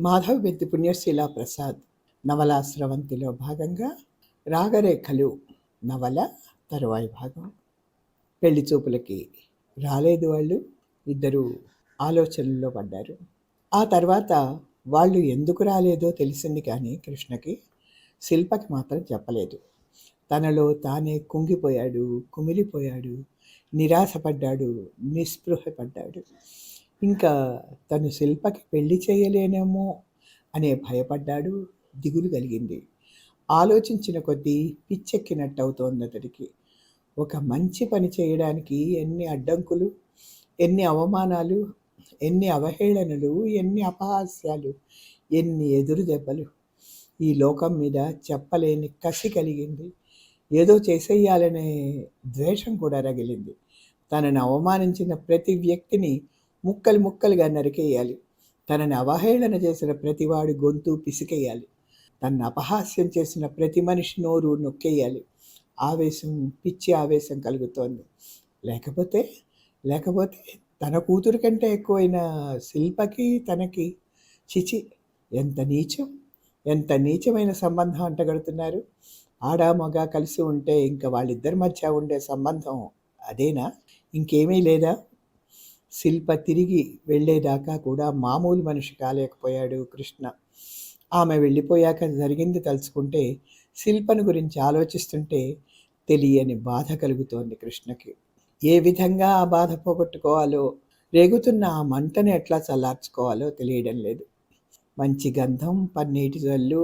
మాధవ్ బెద్ది పుణ్యశీల ప్రసాద్ నవలా స్రవంతిలో భాగంగా రాగరేఖలు నవల తరువాయి భాగం. పెళ్ళి చూపులకి రాలేదు వాళ్ళు ఇద్దరు ఆలోచనల్లో పడ్డారు. ఆ తర్వాత వాళ్ళు ఎందుకు రాలేదో తెలిసింది కానీ కృష్ణకి శిల్పకి మాత్రం చెప్పలేదు. తనలో తానే కుంగిపోయాడు కుమిలిపోయాడు నిరాశపడ్డాడు నిస్పృహపడ్డాడు. ఇంకా తను శిల్పకి పెళ్ళి చేయలేనేమో అనే భయపడ్డాడు దిగులు కలిగింది. ఆలోచించిన కొద్దీ పిచ్చెక్కినట్టు అవుతోంది అతడికి. ఒక మంచి పని చేయడానికి ఎన్ని అడ్డంకులు ఎన్ని అవమానాలు ఎన్ని అవహేళనలు ఎన్ని అపహాస్యాలు ఎన్ని ఎదురు దెబ్బలు. ఈ లోకం మీద చెప్పలేని కసి కలిగింది. ఏదో చేసేయాలనే ద్వేషం కూడా రగిలింది. తనని అవమానించిన ప్రతి వ్యక్తిని ముక్కలు ముక్కలుగా నరికేయాలి. తనని అవహేళన చేసిన ప్రతివాడి గొంతు పిసికేయాలి. తన అపహాస్యం చేసిన ప్రతి మనిషి నోరు నొక్కేయాలి. ఆవేశం పిచ్చి ఆవేశం కలుగుతోంది. లేకపోతే లేకపోతే తన కూతురు కంటే ఎక్కువైన శిల్పకి తనకి చిచి ఎంత నీచం ఎంత నీచమైన సంబంధం అంటగడుతున్నారు? ఆడ మగ కలిసి ఉంటే ఇంకా వాళ్ళిద్దరి మధ్య ఉండే సంబంధం అదేనా? ఇంకేమీ లేదా? శిల్ప తిరిగి వెళ్ళేదాకా కూడా మామూలు మనిషి కాలేకపోయాడు కృష్ణ. ఆమె వెళ్ళిపోయాక జరిగింది తలుచుకుంటే శిల్పను గురించి ఆలోచిస్తుంటే తెలియని బాధ కలుగుతోంది కృష్ణకి. ఏ విధంగా ఆ బాధ పోగొట్టుకోవాలో రేగుతున్న ఆ మంటను ఎట్లా చల్లార్చుకోవాలో తెలియడం లేదు. మంచి గంధం పన్నీటి జల్లు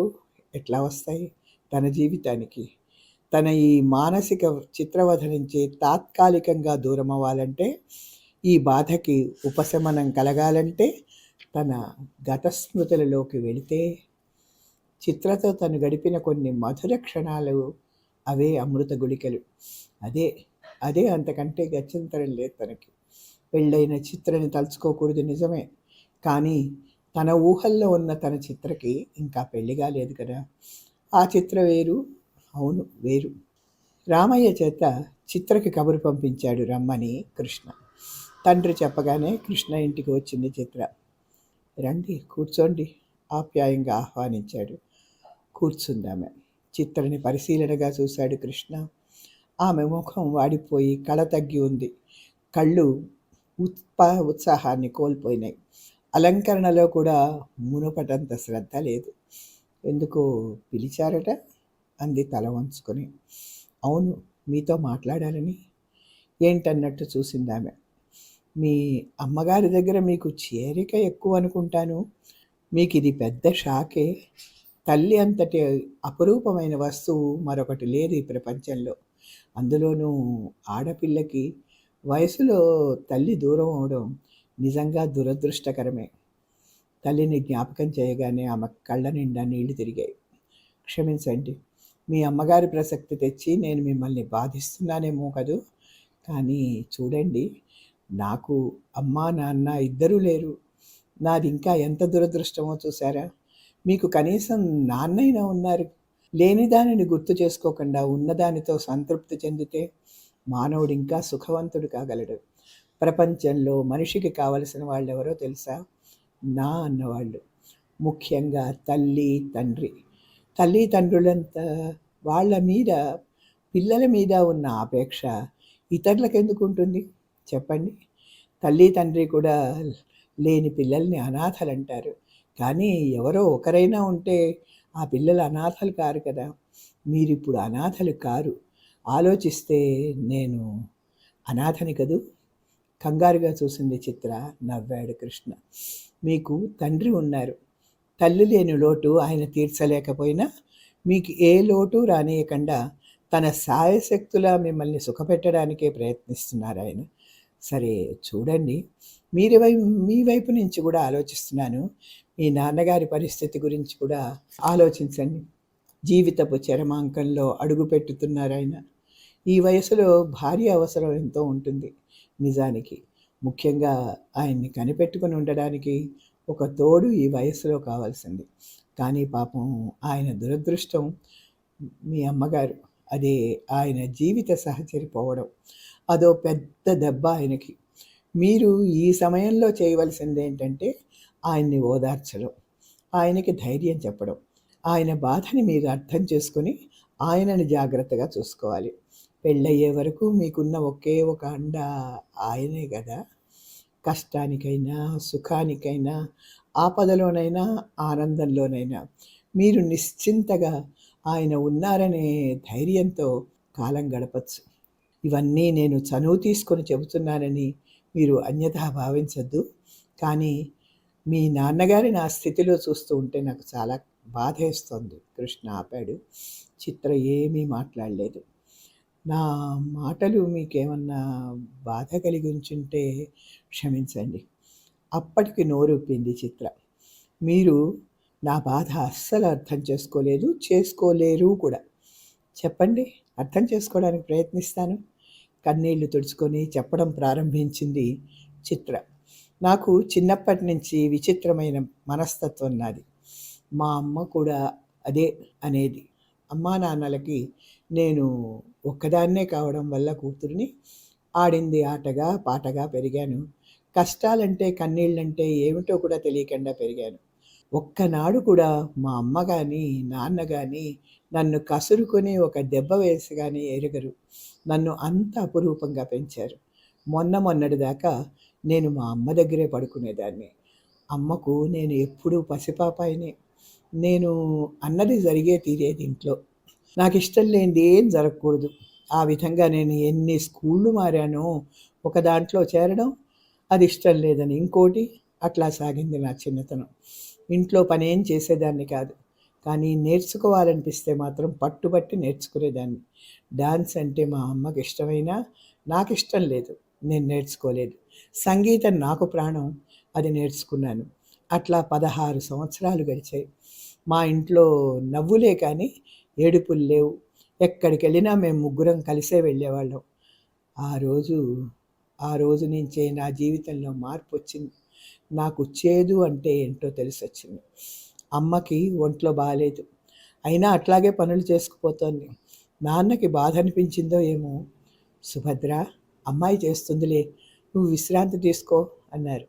ఎట్లా వస్తాయి తన జీవితానికి? తన ఈ మానసిక చిత్రవధ నుంచి తాత్కాలికంగా దూరం అవ్వాలంటే ఈ బాధకి ఉపశమనం కలగాలంటే తన గత స్మృతులలోకి వెళితే చిత్రతో తను గడిపిన కొన్ని మధుర క్షణాలు అవే అమృత గుళికలు. అదే అదే అంతకంటే గత్యంతరం లేదు తనకి. పెళ్ళైన చిత్రని తలుచుకోకూడదు నిజమే. కానీ తన ఊహల్లో ఉన్న తన చిత్రకి ఇంకా పెళ్ళిగా లేదు కదా. ఆ చిత్ర వేరు అవును వేరు. రామయ్య చేత చిత్రకి కబురు పంపించాడు రమ్మని కృష్ణ. తండ్రి చెప్పగానే కృష్ణ ఇంటికి వచ్చింది చిత్ర. రండి కూర్చోండి ఆప్యాయంగా ఆహ్వానించాడు. కూర్చుందామె. చిత్రని పరిశీలనగా చూశాడు కృష్ణ. ఆమె ముఖం వాడిపోయి కళ తగ్గి ఉంది. కళ్ళు ఉత్పా ఉత్సాహాన్ని కోల్పోయినాయి. అలంకరణలో కూడా మునుపటంత శ్రద్ధ లేదు. ఎందుకో పిలిచారట? అంది తల వంచుకొని. అవును మీతో మాట్లాడాలని. ఏంటన్నట్టు చూసిందామె. మీ అమ్మగారి దగ్గర మీకు చేరిక ఎక్కువ అనుకుంటాను. మీకు ఇది పెద్ద షాకే. తల్లి అంతటి అపురూపమైన వస్తువు మరొకటి లేదు ఈ ప్రపంచంలో. అందులోనూ ఆడపిల్లకి వయసులో తల్లి దూరం అవడం నిజంగా దురదృష్టకరమే. తల్లిని జ్ఞాపకం చేయగానే ఆమె కళ్ళ నిండా నీళ్ళు తిరిగాయి. క్షమించండి మీ అమ్మగారి ప్రసక్తి తెచ్చి నేను మిమ్మల్ని బాధిస్తున్నానేమో కదూ? కానీ చూడండి నాకు అమ్మ నాన్న ఇద్దరూ లేరు. నాది ఇంకా ఎంత దురదృష్టమో చూసారా మీకు కనీసం నాన్నైనా ఉన్నారు. లేని దానిని గుర్తు చేసుకోకుండా ఉన్నదానితో సంతృప్తి చెందితే మానవుడు ఇంకా సుఖవంతుడు కాగలడు. ప్రపంచంలో మనిషికి కావలసిన వాళ్ళు ఎవరో తెలుసా? నా అన్నవాళ్ళు. ముఖ్యంగా తల్లి తండ్రి. తల్లి తండ్రులంత వాళ్ళ మీద పిల్లల మీద ఉన్న అపేక్ష ఇతరులకు ఎందుకు ఉంటుంది చెప్పండి. తల్లి తండ్రి కూడా లేని పిల్లల్ని అనాథలు అంటారు కానీ ఎవరో ఒకరైనా ఉంటే ఆ పిల్లలు అనాథలు కారు కదా. మీరు ఇప్పుడు అనాథలు కారు. ఆలోచిస్తే నేను అనాథని కదూ? కంగారుగా చూసింది చిత్ర నవ్వాడు కృష్ణ. మీకు తండ్రి ఉన్నారు. తల్లి లేని లోటు ఆయన తీర్చలేకపోయినా మీకు ఏ లోటు రానియకుండా తన సాయశక్తుల మిమ్మల్ని సుఖపెట్టడానికే ప్రయత్నిస్తున్నారు ఆయన సరే చూడండి. మీరు వైపు మీ వైపు నుంచి కూడా ఆలోచిస్తున్నాను. మీ నాన్నగారి పరిస్థితి గురించి కూడా ఆలోచించండి. జీవితపు చరమాంకంలో అడుగు పెట్టుతున్నారు ఆయన. ఈ వయసులో భార్య అవసరం ఎంతో ఉంటుంది నిజానికి. ముఖ్యంగా ఆయన్ని కనిపెట్టుకుని ఉండడానికి ఒక తోడు ఈ వయసులో కావాల్సింది. కానీ పాపం ఆయన దురదృష్టం మీ అమ్మగారు. అదే ఆయన జీవిత సహచరి పోవడం. అదో పెద్ద దెబ్బ ఆయనకి. మీరు ఈ సమయంలో చేయవలసింది ఏంటంటే ఆయన్ని ఓదార్చడం ఆయనకి ధైర్యం చెప్పడం ఆయన బాధని మీరు అర్థం చేసుకొని ఆయనని జాగ్రత్తగా చూసుకోవాలి. పెళ్ళయ్యే వరకు మీకున్న ఒకే ఒక అండ ఆయనే కదా. కష్టానికైనా సుఖానికైనా ఆపదలోనైనా ఆనందంలోనైనా మీరు నిశ్చింతగా ఆయన ఉన్నారనే ధైర్యంతో కాలం గడపచ్చు. ఇవన్నీ నేను చనువు తీసుకొని చెబుతున్నానని మీరు అన్యథా భావించద్దు. కానీ మీ నాన్నగారి నా స్థితిలో చూస్తూ ఉంటే నాకు చాలా బాధేస్తోంది. కృష్ణ ఆపాడు. చిత్ర ఏమీ మాట్లాడలేదు. నా మాటలు మీకేమన్నా బాధ కలిగి ఉంచుంటే క్షమించండి. అప్పటికి నోరూపింది చిత్ర. మీరు నా బాధ అస్సలు అర్థం చేసుకోలేదు చేసుకోలేరు కూడా. చెప్పండి అర్థం చేసుకోవడానికి ప్రయత్నిస్తాను. కన్నీళ్ళు తుడుచుకొని చెప్పడం ప్రారంభించింది చిత్ర. నాకు చిన్నప్పటి నుంచి విచిత్రమైన మనస్తత్వం నాది. మా అమ్మ కూడా అదే అనేది. అమ్మా నాన్నలకి నేను ఒక్కదాన్నే కావడం వల్ల కూతురిని ఆడింది ఆటగా పాటగా పెరిగాను. కష్టాలంటే కన్నీళ్ళంటే ఏమిటో కూడా తెలియకుండా పెరిగాను. ఒక్కనాడు కూడా మా అమ్మ కానీ నాన్న కానీ నన్ను కసురుకొని ఒక దెబ్బ వేసి కానీ ఎరగరు. నన్ను అంత అపురూపంగా పెంచారు. మొన్న మొన్నటి దాకా నేను మా అమ్మ దగ్గరే పడుకునేదాన్ని. అమ్మకు నేను ఎప్పుడూ పసిపాపాయినే. నేను అన్నది జరిగే తీరేది ఇంట్లో. నాకు ఇష్టం లేనిది ఏం జరగకూడదు. ఆ విధంగా నేను ఎన్ని స్కూళ్ళు మారానో ఒక దాంట్లో చేరడం అది ఇష్టం లేదని. ఇంకోటి అట్లా సాగింది నా చిన్నతనం. ఇంట్లో పని ఏం చేసేదాన్ని కాదు. కానీ నేర్చుకోవాలనిపిస్తే మాత్రం పట్టుబట్టి నేర్చుకునేదాన్ని. డాన్స్ అంటే మా అమ్మకి ఇష్టమైనా నాకు ఇష్టం లేదు. నేను నేర్చుకోలేదు. సంగీతం నాకు ప్రాణం. అది నేర్చుకున్నాను. అట్లా పదహారు సంవత్సరాలు గడిచాయి. మా ఇంట్లో నవ్వులే కానీ ఏడుపులు లేవు. ఎక్కడికి వెళ్ళినా మేము ముగ్గురం కలిసే వెళ్ళేవాళ్ళం. ఆ రోజు ఆ రోజు నుంచే నా జీవితంలో మార్పు వచ్చింది. నాకు చేదు అంటే ఏంటో తెలిసి వచ్చింది అమ్మకి ఒంట్లో బాగాలేదు అయినా అట్లాగే పనులు చేసుకుపోతోంది. నాన్నకి బాధ అనిపించిందో ఏమో? సుభద్ర అమ్మాయి చేస్తుందిలే నువ్వు విశ్రాంతి తీసుకో అన్నారు.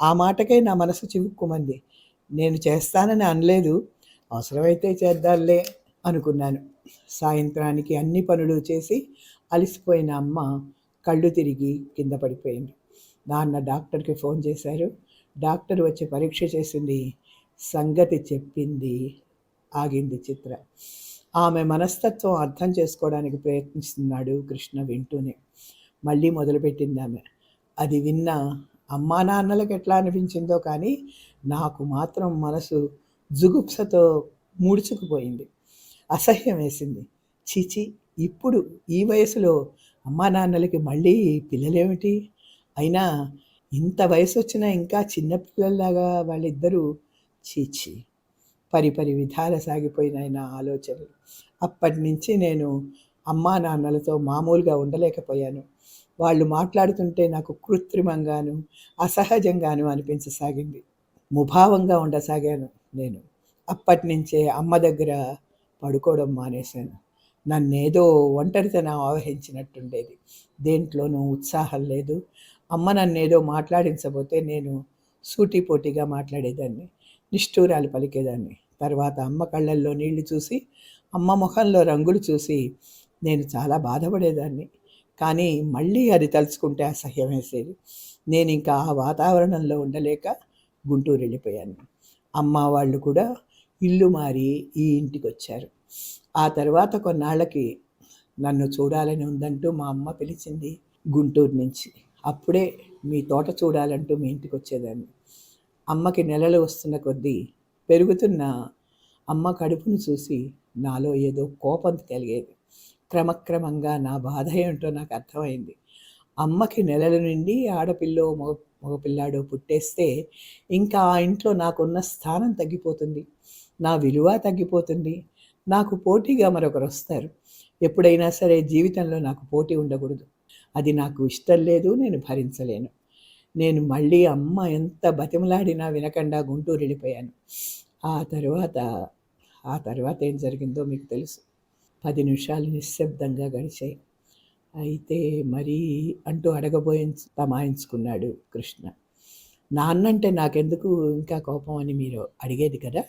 ఆ మాటకే నా మనసు చివుక్కుమంది. నేను చేస్తానని అనలేదు. అవసరమైతే చేద్దాంలే అనుకున్నాను. సాయంత్రానికి అన్ని పనులు చేసి అలసిపోయిన అమ్మ కళ్ళు తిరిగి కింద పడిపోయింది. నాన్న డాక్టర్కి ఫోన్ చేశారు. డాక్టర్ వచ్చి పరీక్ష చేసింది. సంగతి చెప్పింది. ఆగింది చిత్ర. ఆమె మనస్తత్వం అర్థం చేసుకోవడానికి ప్రయత్నిస్తున్నాడు కృష్ణ వింటూనే. మళ్ళీ మొదలుపెట్టింది ఆమె. అది విన్న అమ్మా నాన్నలకు ఎట్లా అనిపించిందో కానీ నాకు మాత్రం మనసు జుగుప్సతో ముడుచుకుపోయింది. అసహ్యం వేసింది. చీచి ఇప్పుడు ఈ వయసులో అమ్మా నాన్నలకి మళ్ళీ పిల్లలేమిటి? అయినా ఇంత వయసు వచ్చినా ఇంకా చిన్నపిల్లల్లాగా వాళ్ళిద్దరూ చీచి పరిపరి విధాల సాగిపోయిన నా ఆలోచనలు. అప్పటి నుంచి నేను అమ్మా నాన్నలతో మామూలుగా ఉండలేకపోయాను. వాళ్ళు మాట్లాడుతుంటే నాకు కృత్రిమంగాను అసహజంగాను అనిపించసాగింది. ముభావంగా ఉండసాగాను నేను. అప్పటి నుంచే అమ్మ దగ్గర పడుకోవడం మానేశాను. నన్నేదో ఒంటరితనం ఆవహించినట్టుండేది. దేంట్లోనూ ఉత్సాహం లేదు. అమ్మ నన్ను ఏదో మాట్లాడించబోతే నేను సూటిపోటీగా మాట్లాడేదాన్ని నిష్ఠూరాలు పలికేదాన్ని. తర్వాత అమ్మ కళ్ళల్లో నీళ్ళు చూసి అమ్మ ముఖంలో రంగులు చూసి నేను చాలా బాధపడేదాన్ని. కానీ మళ్ళీ అది తలుచుకుంటే అసహ్యం వేసేది నేను ఇంకా ఆ వాతావరణంలో ఉండలేక గుంటూరు వెళ్ళిపోయాను. అమ్మ వాళ్ళు కూడా ఇల్లు మారి ఈ ఇంటికి వచ్చారు ఆ తర్వాత కొన్నాళ్ళకి నన్ను చూడాలని ఉందంటూ మా అమ్మ పిలిచింది గుంటూరు నుంచి. అప్పుడే మీ తోట చూడాలంటూ మీ ఇంటికి వచ్చేదాన్ని. అమ్మకి నెలలు వస్తున్న కొద్దీ పెరుగుతున్న అమ్మ కడుపును చూసి నాలో ఏదో కోపం కలిగేది. క్రమక్రమంగా నా బాధ ఏమిటో నాకు అర్థమైంది. అమ్మకి నెలల నుండి ఆడపిల్లో మగ మగపిల్లాడో పుట్టేస్తే ఇంకా ఆ ఇంట్లో నాకున్న స్థానం తగ్గిపోతుంది. నా విలువ తగ్గిపోతుంది. నాకు పోటీగా మరొకరు వస్తారు. ఎప్పుడైనా సరే జీవితంలో నాకు పోటీ ఉండకూడదు. అది నాకు ఇష్టం లేదు నేను భరించలేను. నేను మళ్ళీ అమ్మ ఎంత బతిమలాడినా వినకుండా గుంటూరు వెళ్ళిపోయాను. ఆ తర్వాత ఆ తర్వాత ఏం జరిగిందో మీకు తెలుసు. పది నిమిషాలు నిశ్శబ్దంగా గడిచాయి. అయితే మరీ అంటూ అడగబోయి తమాయించుకున్నాడు కృష్ణ. నాన్నంటే నాకెందుకు ఇంకా కోపం అని మీరు అడిగేది కదా?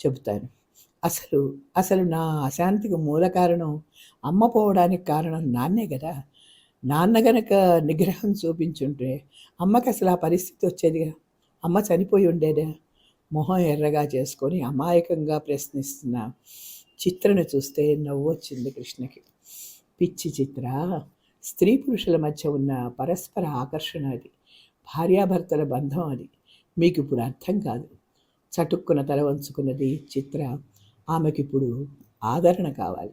చెబుతాను. అసలు అసలు నా అశాంతికి మూల కారణం అమ్మ పోవడానికి కారణం నాన్నే కదా? నాన్న గనక నిగ్రహం చూపించుంటే అమ్మకి అసలు ఆ పరిస్థితి వచ్చేదిగా? అమ్మ చనిపోయి ఉండేదా? మొహం ఎర్రగా చేసుకొని అమాయకంగా ప్రశ్నిస్తున్న చిత్రను చూస్తే నవ్వు వచ్చింది కృష్ణకి. పిచ్చి చిత్ర స్త్రీ పురుషుల మధ్య ఉన్న పరస్పర ఆకర్షణ అది. భార్యాభర్తల బంధం అది. మీకు ఇప్పుడు అర్థం కాదు. చటుక్కున తల వంచుకున్నది చిత్ర. ఆమెకిప్పుడు ఆదరణ కావాలి.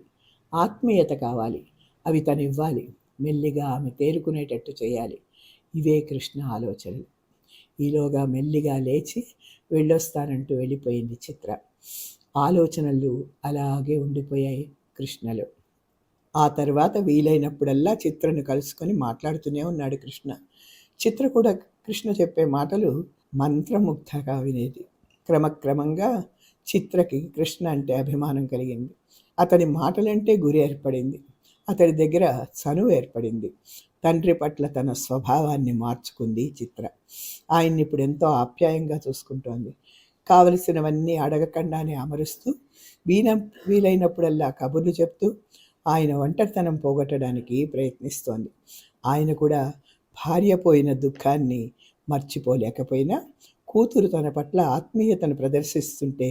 ఆత్మీయత కావాలి. అవి తను ఇవ్వాలి మెల్లిగా ఆమె తేరుకునేటట్టు చేయాలి. ఇవే కృష్ణ ఆలోచనలు. ఈలోగా మెల్లిగా లేచి వెళ్ళొస్తానంటూ వెళ్ళిపోయింది చిత్ర. ఆలోచనలు అలాగే ఉండిపోయాయి కృష్ణలో. ఆ తర్వాత వీలైనప్పుడల్లా చిత్రను కలుసుకొని మాట్లాడుతూనే ఉన్నాడు కృష్ణ. చిత్ర కూడా కృష్ణ చెప్పే మాటలు మంత్రముగ్ధగా వినేది. క్రమక్రమంగా చిత్రకి కృష్ణ అంటే అభిమానం కలిగింది. అతని మాటలంటే గురి ఏర్పడింది. అతడి దగ్గర చనువు ఏర్పడింది. తండ్రి పట్ల తన స్వభావాన్ని మార్చుకుంది చిత్ర. ఆయన్ని ఇప్పుడు ఎంతో ఆప్యాయంగా చూసుకుంటోంది. కావలసినవన్నీ అడగకుండానే అమరుస్తూ వీన వీలైనప్పుడల్లా కబుర్లు చెప్తూ ఆయన ఒంటరితనం పోగొట్టడానికి ప్రయత్నిస్తోంది. ఆయన కూడా భార్య పోయిన దుఃఖాన్ని మర్చిపోలేకపోయినా కూతురు తన పట్ల ఆత్మీయతను ప్రదర్శిస్తుంటే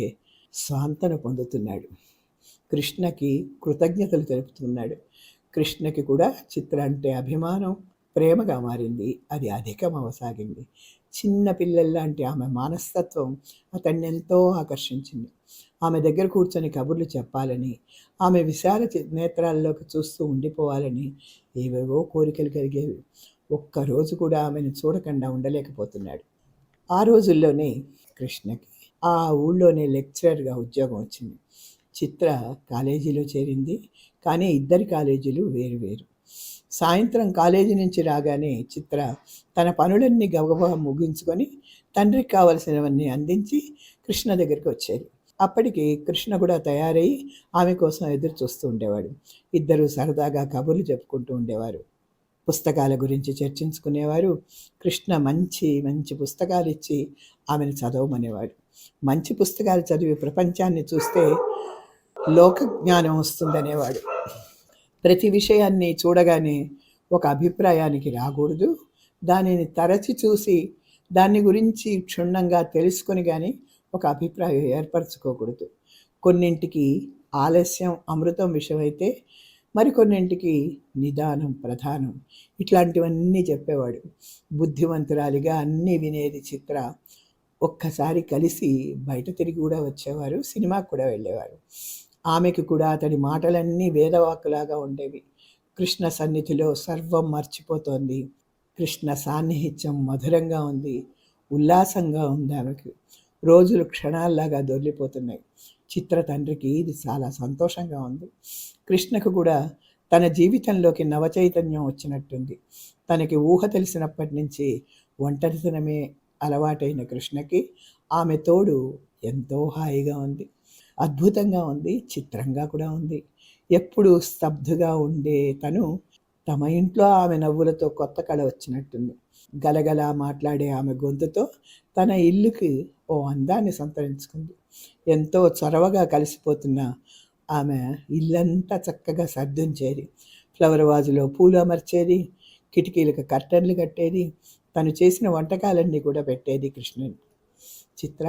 స్వాంతన పొందుతున్నాడు. కృష్ణకి కృతజ్ఞతలు తెలుపుతున్నాడు. కృష్ణకి కూడా చిత్ర అంటే అభిమానం ప్రేమగా మారింది. అది అధికం అవసాగింది. చిన్న పిల్లల్లాంటి ఆమె మానస్తత్వం అతన్ని ఎంతో ఆకర్షించింది. ఆమె దగ్గర కూర్చొని కబుర్లు చెప్పాలని ఆమె విశాల నేత్రాల్లోకి చూస్తూ ఉండిపోవాలని ఏవేవో కోరికలు కలిగేవి. ఒక్కరోజు కూడా ఆమెను చూడకుండా ఉండలేకపోతున్నాడు. ఆ రోజుల్లోనే కృష్ణకి ఆ ఊళ్ళోనే లెక్చరర్గా ఉద్యోగం వచ్చింది. చిత్ర కాలేజీలో చేరింది. కానీ ఇద్దరి కాలేజీలు వేరు వేరు. సాయంత్రం కాలేజీ నుంచి రాగానే చిత్ర తన పనులన్నీ గబగబా ముగించుకొని తండ్రికి కావలసినవన్నీ అందించి కృష్ణ దగ్గరికి వచ్చేది. అప్పటికి కృష్ణ కూడా తయారై ఆమె కోసం ఎదురు చూస్తూ ఉండేవాడు. ఇద్దరు సరదాగా కబుర్లు చెప్పుకుంటూ ఉండేవారు. పుస్తకాల గురించి చర్చించుకునేవారు. కృష్ణ మంచి మంచి పుస్తకాలు ఇచ్చి ఆమెను చదవమనేవాడు. మంచి పుస్తకాలు చదివి ప్రపంచాన్ని చూస్తే లోక జ్ఞానం వస్తుందనేవాడు ప్రతి విషయాన్ని చూడగానే ఒక అభిప్రాయానికి రాకూడదు. దానిని తరచి చూసి దాని గురించి క్షుణ్ణంగా తెలుసుకొని కానీ ఒక అభిప్రాయం ఏర్పరచుకోకూడదు. కొన్నింటికి ఆలస్యం అమృతం విషయమైతే మరికొన్నింటికి నిదానం ప్రధానం. ఇట్లాంటివన్నీ చెప్పేవాడు. బుద్ధివంతురాలిగా అన్నీ వినేది చిత్ర. ఒక్కసారి కలిసి బయట తిరిగి కూడా వచ్చేవారు సినిమాకు కూడా వెళ్ళేవారు. ఆమెకు కూడా అతడి మాటలన్నీ వేదవాకులాగా ఉండేవి. కృష్ణ సన్నిధిలో సర్వం మర్చిపోతోంది. కృష్ణ సాన్నిహిత్యం మధురంగా ఉంది. ఉల్లాసంగా ఉంది ఆమెకు. రోజులు క్షణాల్లాగా దొరికిపోతున్నాయి. చిత్ర తండ్రికి ఇది చాలా సంతోషంగా ఉంది. కృష్ణకు కూడా తన జీవితంలోకి నవచైతన్యం వచ్చినట్టుంది. తనకి ఊహ తెలిసినప్పటి నుంచి ఒంటరితనమే అలవాటైన కృష్ణకి ఆమె తోడు ఎంతో హాయిగా ఉంది. అద్భుతంగా ఉంది చిత్రంగా కూడా ఉంది. ఎప్పుడు స్తబ్దుగా ఉండే తను తమ ఇంట్లో ఆమె నవ్వులతో కొత్త కళ వచ్చినట్టుంది. గలగల మాట్లాడే ఆమె గొంతుతో తన ఇల్లుకి ఓ అందాన్ని సంతరించుకుంది. ఎంతో చొరవగా కలిసిపోతున్న ఆమె ఇల్లంతా చక్కగా సర్దుంచేది ఫ్లవర్ వాజులో పూలు అమర్చేది కిటికీలకు కర్టన్లు కట్టేది తను చేసిన వంటకాలన్నీ కూడా పెట్టేది కృష్ణుని. చిత్ర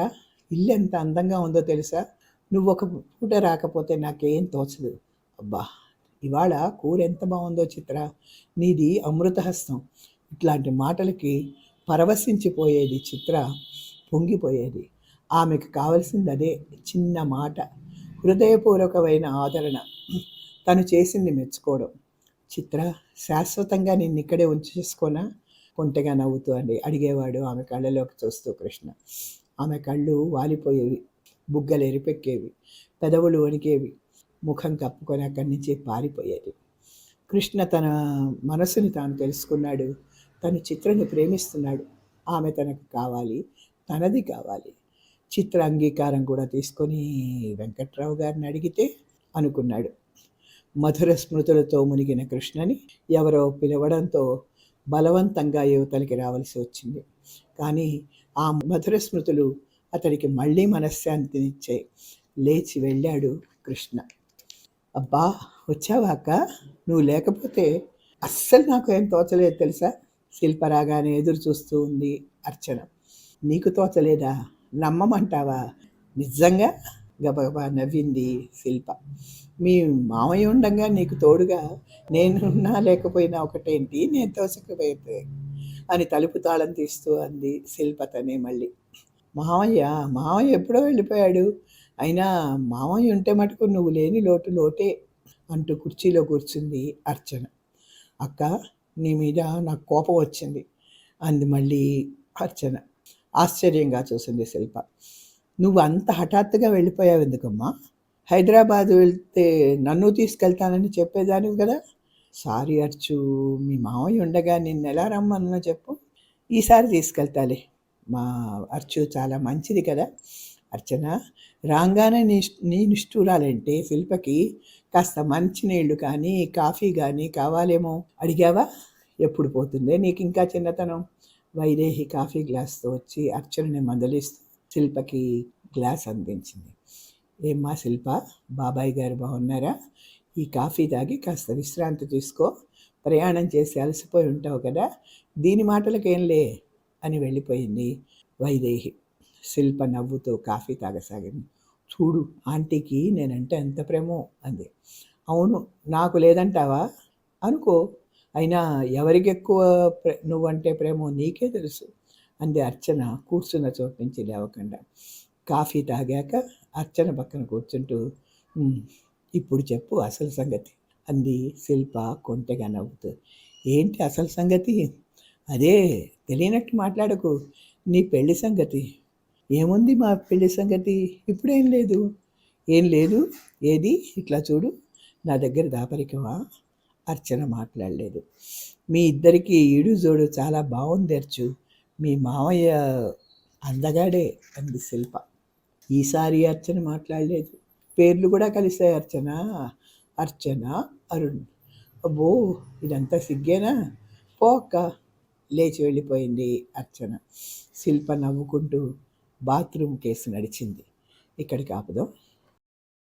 ఇల్లు ఎంత అందంగా ఉందో తెలుసా? నువ్వు ఒక పూట రాకపోతే నాకేం తోచదు. అబ్బా ఇవాళ కూర ఎంత బాగుందో చిత్ర. నీది అమృతహస్తం ఇట్లాంటి మాటలకి పరవశించిపోయేది చిత్ర. పొంగిపోయేది. ఆమెకు కావలసింది అదే చిన్న మాట. హృదయపూర్వకమైన ఆదరణ. తను చేసింది మెచ్చుకోవడం. చిత్ర శాశ్వతంగా నిన్ను ఇక్కడే ఉంచేసుకోనా? కొంటగా నవ్వుతూ అండి అడిగేవాడు ఆమె కళ్ళలోకి చూస్తూ కృష్ణ. ఆమె కళ్ళు వాలిపోయేవి. బుగ్గలు ఎరిపెక్కేవి పెదవులు వణికేవి ముఖం కప్పుకొని అక్కడి నుంచి పారిపోయేది. కృష్ణ తన మనసుని తాను తెలుసుకున్నాడు తను చిత్రని ప్రేమిస్తున్నాడు. ఆమె తనకు కావాలి తనది కావాలి. చిత్ర అంగీకారం కూడా తీసుకొని వెంకట్రావు గారిని అడిగితే అనుకున్నాడు. మధుర స్మృతులతో మునిగిన కృష్ణని ఎవరో పిలవడంతో బలవంతంగా యువతలకి రావాల్సి వచ్చింది. కానీ ఆ మధుర స్మృతులు అతడికి మళ్ళీ మనశ్శాంతినిచ్చాయి లేచి వెళ్ళాడు కృష్ణ. అబ్బా వచ్చావా అక్క? నువ్వు లేకపోతే అస్సలు నాకు ఏం తోచలేదు తెలుసా? శిల్ప రాగానే ఎదురు చూస్తూ ఉంది అర్చన. నీకు తోచలేదా? నమ్మమంటావా? నిజంగా? గబగబా నవ్వింది శిల్ప. మీ మామయ్య ఉండగా నీకు తోడుగా నేనున్నా లేకపోయినా ఒకటేంటి? నేను తోసకపోతే అని తలుపు తాళం తీస్తూ అంది శిల్పతనే మళ్ళీ. మామయ్య మామయ్య ఎప్పుడో వెళ్ళిపోయాడు. అయినా మామయ్య ఉంటే మటుకు నువ్వు లేని లోటు లోటే అంటూ కుర్చీలో కూర్చుంది అర్చన. అక్క నీ మీద నాకు కోపం వచ్చింది. అంది మళ్ళీ అర్చన. ఆశ్చర్యంగా చూసింది శిల్ప. నువ్వు అంత హఠాత్తుగా వెళ్ళిపోయావు ఎందుకమ్మా? హైదరాబాద్ వెళ్తే నన్ను తీసుకెళ్తానని చెప్పేదానివి కదా? సారీ అర్చు మీ మామయ్య ఉండగా నిన్ను ఎలా రమ్మన్నా చెప్పు. ఈసారి తీసుకెళ్తాలే. మా అర్చు చాలా మంచిది కదా. అర్చన రాగానే నీ నీ నిష్ఠూరాలంటే శిల్పకి కాస్త మంచినీళ్ళు కానీ కాఫీ కానీ కావాలేమో అడిగావా? ఎప్పుడు పోతుందే నీకు ఇంకా చిన్నతనం? వైదేహి కాఫీ గ్లాస్తో వచ్చి అర్చనని మందలిస్తూ శిల్పకి గ్లాస్ అందించింది. ఏమ్మా శిల్ప బాబాయ్ గారు బాగున్నారా? ఈ కాఫీ తాగి కాస్త విశ్రాంతి తీసుకో. ప్రయాణం చేసి అలసిపోయి ఉంటావు కదా. దీని మాటలకేం లే. అని వెళ్ళిపోయింది వైదేహి. శిల్ప నవ్వుతూ కాఫీ తాగసాగింది. చూడు ఆంటీకి నేనంటే ఎంత ప్రేమో అంది. అవును నాకు లేదంటావా? అనుకో అయినా ఎవరికి ఎక్కువ నువ్వంటే ప్రేమో నీకే తెలుసు అంది అర్చన కూర్చున్న చోటు నుంచి లేవకుండా. కాఫీ తాగాక అర్చన పక్కన కూర్చుంటూ ఇప్పుడు చెప్పు అసలు సంగతి అంది శిల్ప కొంటెగా నవ్వుతూ. ఏంటి అసలు సంగతి? అదే తెలియనట్టు మాట్లాడకు. నీ పెళ్ళి సంగతి. ఏముంది మా పెళ్ళి సంగతి? ఇప్పుడేం లేదు. ఏం లేదు? ఏది? ఇట్లా చూడు. నా దగ్గర దాపరికమా? అర్చన మాట్లాడలేదు. మీ ఇద్దరికి ఈడు జోడు చాలా బాగుంది అర్చు. మీ మామయ్య అందగాడే అంది శిల్ప. ఈసారి అర్చన మాట్లాడలేదు. పేర్లు కూడా కలిసాయి అర్చన? అర్చన అరుణ్. అబ్బో ఇదంతా సిగ్గేనా? పోక్క లేచి వెళ్ళిపోయింది అర్చన. శిల్ప నవ్వుకుంటూ బాత్రూమ్ కేసు నడిచింది. ఇక్కడికి ఆపుదాం.